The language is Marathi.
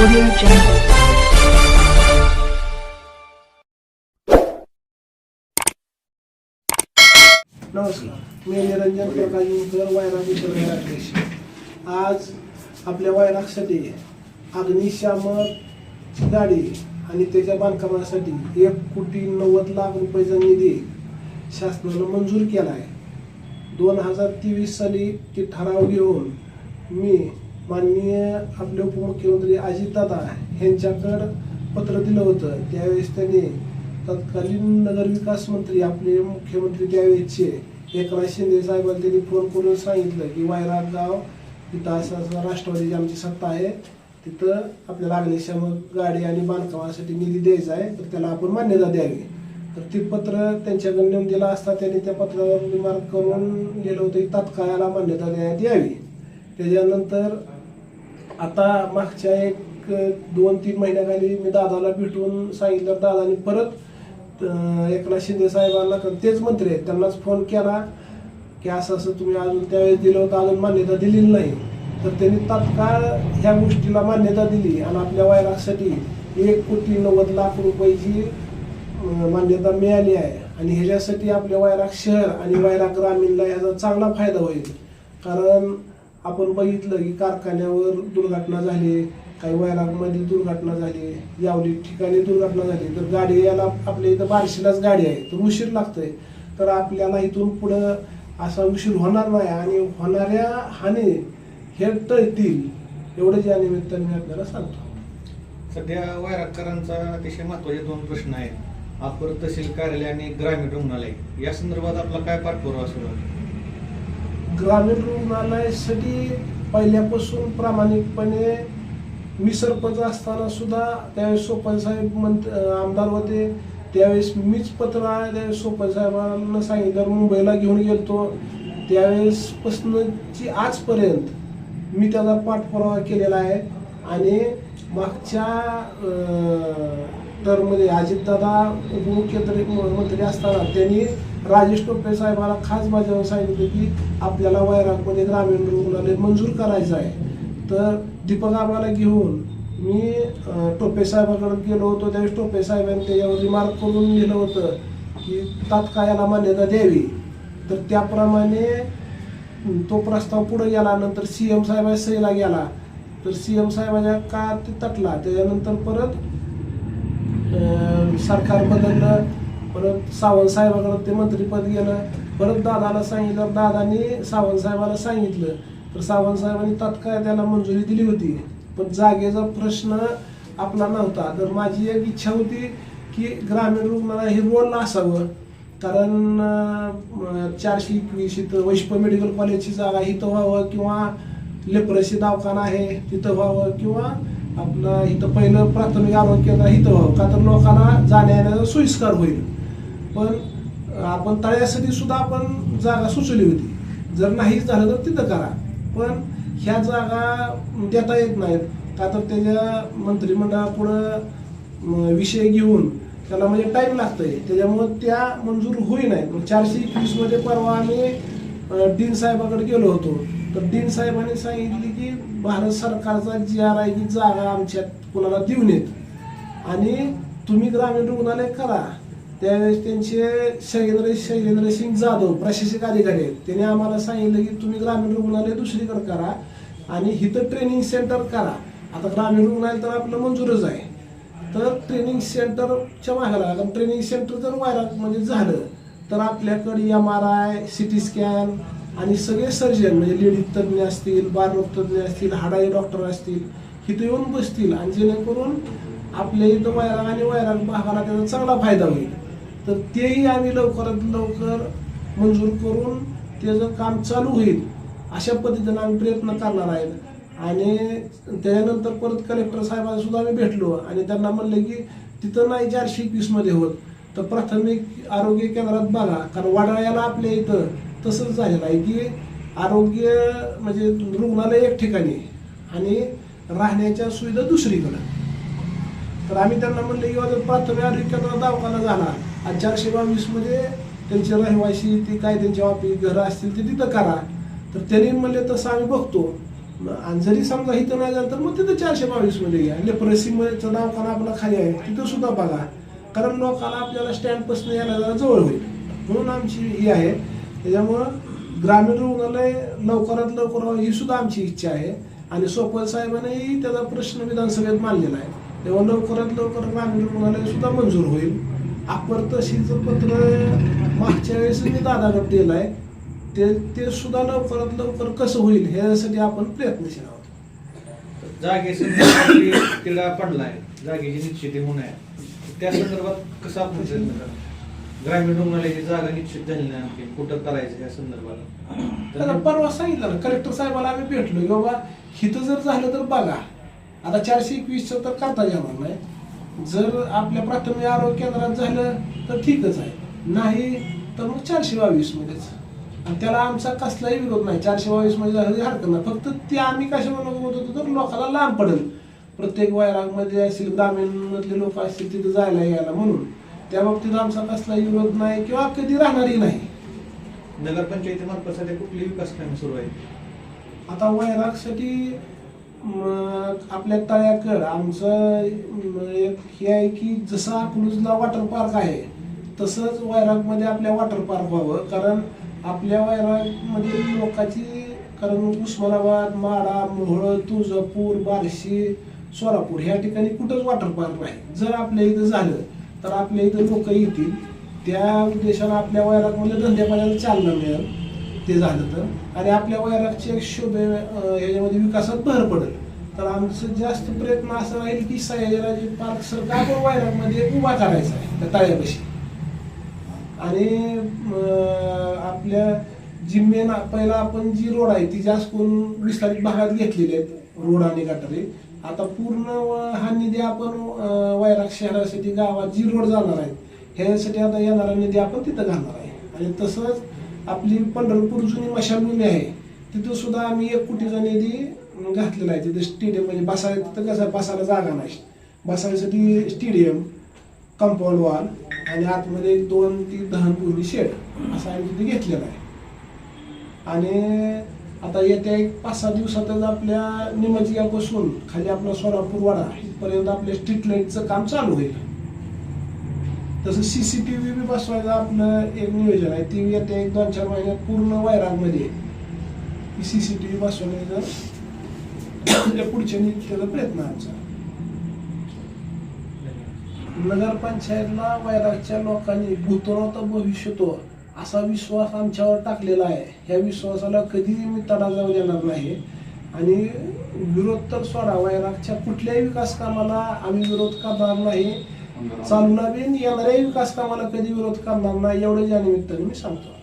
Audio Jungle. नमस्कार मी निरंजन प्रकाशकर मुंकर अध्यक्ष आज आपल्या वायरागसाठी अग्निशामक गाडी आणि त्याच्या बांधकामासाठी एक कोटी नव्वद लाख रुपयाचा निधी शासनानं मंजूर केला आहे दोन हजार तेवीस साली ते ठराव घेऊन मी माननीय आपले उपमुख्यमंत्री अजितदादा यांच्याकडं पत्र दिलं होतं. त्यावेळेस त्यांनी तत्कालीन नगरविकास मंत्री आपले मुख्यमंत्री त्यावेळेसचे एकनाथ शिंदे साहेबांना त्यांनी फोन करून सांगितलं की वायराग गाव तिथं असं असं राष्ट्रवादीची आमची सत्ता आहे तिथं आपल्याला अग्निशामक गाडी आणि बांधकामासाठी निधी द्यायचा आहे तर त्याला आपण मान्यता द्यावी. तर ते पत्र त्यांच्याकडे नेऊन दिलं असता त्यांनी त्या पत्रावर मार्ग करून लिहिलं होतं की तात्काळाला मान्यता देण्यात यावी. त्याच्यानंतर आता मागच्या एक दोन तीन महिन्याखाली मी दादाला भेटून सांगितलं. दादाने परत एकनाथ शिंदे साहेबांना तेच मंत्री आहेत. त्यांनाच फोन केला की असं असं तुम्ही अजून त्यावेळेस दिलं होतं अजून मान्यता दिलेली नाही. तर त्यांनी तात्काळ ह्या गोष्टीला मान्यता दिली आणि आपल्या वायरासाठी एक कोटी नव्वद लाख रुपयाची मान्यता मिळाली आहे. आणि ह्याच्यासाठी आपल्या वैराग शहर आणि वायराग ग्रामीणला ह्याचा चांगला फायदा होईल. कारण आपण बघितलं की कारखान्यावर दुर्घटना झाली काही वैरागमध्ये दुर्घटना झाली यावली ठिकाणी दुर्घटना झाली तर गाडी यायला आपल्या इथं बारशीलाच गाडी आहे तर उशीर लागतोय. तर आपल्याला इथून पुढं असा उशीर होणार नाही आणि होणाऱ्या हानी हे टळतील एवढंच या निमित्ताने मी आपल्याला सांगतो. सध्या वैरागकरांचा अतिशय महत्त्वाचे दोन प्रश्न आहेत. अपर तहसील कार्यालय आणि ग्रामीण रुग्णालय. या संदर्भात आपला काय पाठपुरावा सुरू आहे? ग्रामीण रुग्णालयासाठी पहिल्यापासून प्रामाणिकपणे मी सरपंच असताना सुद्धा त्यावेळेस सोपन साहेब मंत आमदार होते. त्यावेळेस मीच पत्र त्यावेळेस सोपन साहेबांना सांगितलं मुंबईला घेऊन गेलतो. त्यावेळेसपासूनची आजपर्यंत मी त्याचा पाठपुरावा केलेला आहे. आणि मागच्या टर्ममध्ये अजितदादा उपमुख्यमंत्री मंत्री असताना त्यांनी राजेश टोपे साहेबाला खास माझ्यावर सांगितलं की आपल्याला वैरागमध्ये ग्रामीण रुग्णालय मंजूर करायचं आहे. तर दीपक आम्हाला घेऊन मी टोपे साहेबाकडे गेलो होतो. त्यावेळेस टोपे साहेबांनी त्याच्यावर रिमार्क करून लिहिलं होतं की तात्काळाला मान्यता द्यावी. तर त्याप्रमाणे तो प्रस्ताव पुढे गेला नंतर सी एम साहेबाच्या सहीला गेला. तर सी एम साहेबाच्या का ते तटला. त्याच्यानंतर परत सरकार बदललं. परत सावंत साहेबाकडं ते मंत्रीपद गेलं. परत दादाला सांगितलं दादानी सावंत साहेबाला सांगितलं. तर सावंत साहेबांनी तात्काळ त्याला मंजुरी दिली होती. पण जागेचा प्रश्न आपला नव्हता. तर माझी एक इच्छा होती की ग्रामीण रुग्णालय हे रोल असावं. कारण चारशे एकवीस इथं वैष्प मेडिकल कॉलेजची जागा इथं व्हावं किंवा लेप्रसी दवाखाना आहे तिथं व्हावं किंवा आपलं इथं पहिलं प्राथमिक आरोग्य केंद्र इथं व्हावं. का तर लोकांना जाण्या येण्याचा सोयीस्कार होईल. पण आपण तळ्यासाठी सुद्धा आपण जागा सुचवली होती. जर नाहीच झालं तर तिथं करा. पण ह्या जागा देता येत नाहीत. का तर त्याच्या मंत्रिमंडळापुढं विषय घेऊन त्याला म्हणजे टाईम लागतोय. त्याच्यामुळं त्या मंजूर होई नाहीत. मग चारशे एकवीसमध्ये परवा आम्ही डीन साहेबाकडे गेलो होतो. तर डीन साहेबांनी सांगितले की भारत सरकारचा जी आर आहे जागा आमच्यात कुणाला देऊ नयेत. आणि तुम्ही ग्रामीण रुग्णालय करा. त्यावेळेस त्यांचे शैलेंद्र शैलेंद्र सिंग जाधव प्रशासक अधिकारी आहेत. त्यांनी आम्हाला सांगितलं की तुम्ही ग्रामीण रुग्णालय दुसरीकडे करा आणि इथं ट्रेनिंग सेंटर करा. आता ग्रामीण रुग्णालय तर आपलं मंजूरच आहे. तर ट्रेनिंग सेंटरच्या मागे लागा कारण ट्रेनिंग सेंटर जर व्हायला म्हणजे झालं तर आपल्याकडे M R I C T scan आणि सगळे सर्जन म्हणजे लेडीज तज्ज्ञ असतील बालरोग तज्ज्ञ असतील हाडाई डॉक्टर असतील इथं येऊन बसतील. आणि जेणेकरून आपल्या इथं वैराग आणि वैराग भागाला त्याचा चांगला फायदा होईल. तर तेही आम्ही लवकरात लवकर मंजूर करून त्याचं काम चालू होईल. अशा पद्धतीनं आम्ही प्रयत्न करणार आहेत आणि त्याच्यानंतर परत कलेक्टर साहेबांना सुद्धा आम्ही भेटलो आणि त्यांना म्हणलं की तिथं नाही चारशे एकवीसमध्ये होत. तर प्राथमिक आरोग्य केंद्रात बघा कारण वडाळ्याला आपल्या इथं तसंच झालेलं आहे की आरोग्य म्हणजे रुग्णालय एक ठिकाणी आणि राहण्याच्या सुविधा दुसरीकडं. तर आम्ही त्यांना म्हणलं की बाबा प्राथमिक आरोग्य केंद्रात दवाखाना झाला. आणि चारशे बावीसमध्ये त्यांचे रहिवासी ते काय त्यांच्या ऑफिस घरं असतील ते तिथं करा. तर त्यांनी म्हणले तसं आम्ही बघतो. आणि जरी समजा इथं नाही झालं तर मग तिथं चारशे बावीसमध्ये घ्या लेप्रेसीचा दवाखाना आपला खाली आहे तिथं सुद्धा बघा. कारण लोकांना आपल्याला स्टँडपासून यायला जरा जवळ होईल. म्हणून आमची ही आहे. त्याच्यामुळं ग्रामीण रुग्णालय लवकरात लवकर ही सुद्धा आमची इच्छा आहे. आणि सोपल साहेबांनी त्याचा प्रश्न विधानसभेत मांडलेला आहे. तेव्हा लवकरात लवकर ग्रामीण रुग्णालय सुद्धा मंजूर होईल. अपर तहसीलचं पत्र मागच्या वेळेस मी दादाकडे दिलं आहे ते ते सुद्धा लवकरात लवकर कसं होईल ह्यासाठी आपण प्रयत्नशील आहोत. जागे संदर्भातली तिढा पडलाय. जागेची निश्चिती होणे त्या संदर्भात कसं आपण प्रयत्न ग्रामीण रुग्णालयाची जागा निश्चित झाली नाही आणखी. कुठं करायचं या संदर्भाला त्याला तर परवा सांगितलं कलेक्टर साहेबाला आम्ही भेटलो की बाबा हिथं जर झालं तर बघा. आता चारशे एकवीसचं तर करता येणार नाही. जर आपल्या प्राथमिक आरोग्य केंद्रात झालं तर ठीकच आहे. नाही तर मग चारशे बावीस मध्येच. आणि त्याला आमचा कसलाही विरोध नाही. चारशे बावीसमध्ये झालं तरी हरकत नाही. फक्त ते आम्ही कशामुळे म्हणत होतो तर लोकांना लांब पडेल. प्रत्येक वैरागमध्ये असतील ग्रामीण मधले लोक असतील तिथे जायला यायला म्हणून. त्या बाबतीत आमचा कसलाही विरोध नाही किंवा कधी राहणारही नाही. नगरपंचायतीमार्फत सध्या कुठली विकास कामे सुरू आहे आता वैरागसाठी आपल्या तळ्याकड आमचं एक हे आहे की जसं अकलूजला वॉटर पार्क आहे तसंच वैरागमध्ये आपल्या वॉटर पार्क व्हावं. कारण आपल्या वैरागमध्ये लोकांची कारण उस्मानाबाद माडा मोहळ तुळजापूर बार्शी सोलापूर ह्या ठिकाणी कुठंच वॉटर पार्क नाही. जर आपल्या इथं झालं तर आपल्या इथं लोक येतील. त्या उद्देशानं आपल्या वैरागमध्ये धंद्यापाण्याला चालना मिळेल. ते झालं तर. आणि आपल्या वैरागच्या एक शोभे विकासात भर पडेल. तर आमचं जास्त प्रयत्न असा राहील की सयाजीराजे पार्क सारखा आपण वैरागमध्ये उभा करायचा आहे त्या तळ्यापाशी. आणि आपल्या जी मेन पहिला आपण जी रोड आहे ती जास्त करून विस्तारित भागात घेतलेली आहेत रोड आणि गटारे. आता पूर्ण हा निधी आपण वैराग शहरासाठी गावात जी रोड जाणार आहेत ह्यासाठी आता येणारा निधी आपण तिथं घालणार आहे. आणि तसंच आपली पंढरपूर जुनी मशालभूमी आहे तिथं सुद्धा आम्ही एक कोटीचा निधी घातलेला आहे. तिथे स्टेडियम म्हणजे बसायला तिथं कसं बसायला जागा नाही. बसायसाठी स्टेडियम कंपाऊंड वॉल आणि आतमध्ये एक दोन ती दहनपूर्वी शेड असं आम्ही तिथे घेतलेला आहे. आणि आता येत्या एक पाच सहा दिवसातच आपल्या निमजियापासून खाली आपला सोलापूर वाडा इथपर्यंत आपल्या स्ट्रीट लाईटचं काम चालू होईल. तसं सी सी टी व्ही बी बसवायचं आपलं एक नियोजन आहे. ती येत्या एक दोन चार महिन्यात पूर्ण वैरागमध्ये सी सी टी व्ही बसवण्याचं पुढच्या नियुक्तीचा प्रयत्न आमचा. नगरपंचायतला वैरागच्या लोकांनी भूतोनात भविष्यतो असा विश्वास आमच्यावर टाकलेला आहे. ह्या विश्वासाला कधीही मी तडा जाऊ देणार नाही. आणि विरोध तर सोडा वैरागच्या कुठल्याही विकास कामाला आम्ही विरोध करणार नाही. चालू नवीन येणाऱ्या विकास कामाला कधी विरोध करणार नाही एवढं या निमित्ताने मी सांगतो.